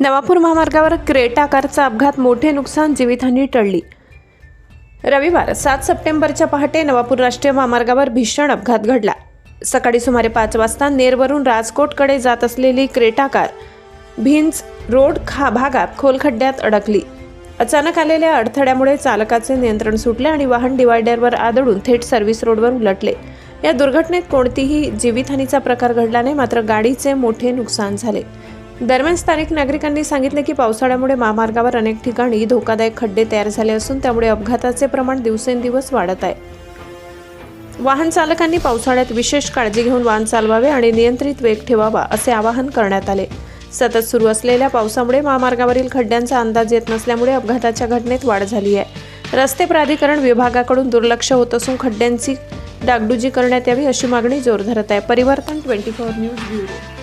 नवापूर महामार्गावर क्रेटा कारचा अपघात मोठे नुकसान जीवितहानी टळली. रविवार सात सप्टेंबरच्या पहाटे नवापूर राष्ट्रीय महामार्गावर भीषण अपघात घडला. सकाळी सुमारे पाच वाजता नेरवरून राजकोटकडे जात असलेली क्रेटा कार भिंच रोड खा भागात खोल खड्ड्यात अडकली. अचानक आलेल्या अडथळ्यामुळे चालकाचे नियंत्रण सुटले आणि वाहन डिवायडरवर आदळून थेट सर्व्हिस रोडवर उलटले या दुर्घटनेत कोणतीही जीवितहानीचा प्रकार घडला नाही मात्र गाडीचे मोठे नुकसान झाले. दरम्यान स्थानिक नागरिकांनी सांगितले की पावसाळ्यामुळे महामार्गावर अनेक ठिकाणी धोकादायक खड्डे तयार झाले असून त्यामुळे अपघाताचे प्रमाण दिवसेंदिवस वाढत आहे. वाहन चालकांनी पावसाळ्यात विशेष काळजी घेऊन वाहन चालवावे आणि नियंत्रित वेग ठेवावा असे आवाहन करण्यात आले. सतत सुरू असलेल्या पावसामुळे महामार्गावरील खड्ड्यांचा अंदाज येत नसल्यामुळे अपघाताच्या घटनेत वाढ झाली आहे. रस्ते प्राधिकरण विभागाकडून दुर्लक्ष होत असून खड्ड्यांची डागडुजी करण्यात यावी अशी मागणी जोर धरत आहे. परिवर्तन ट्वेंटी फोर न्यूज ब्युरो.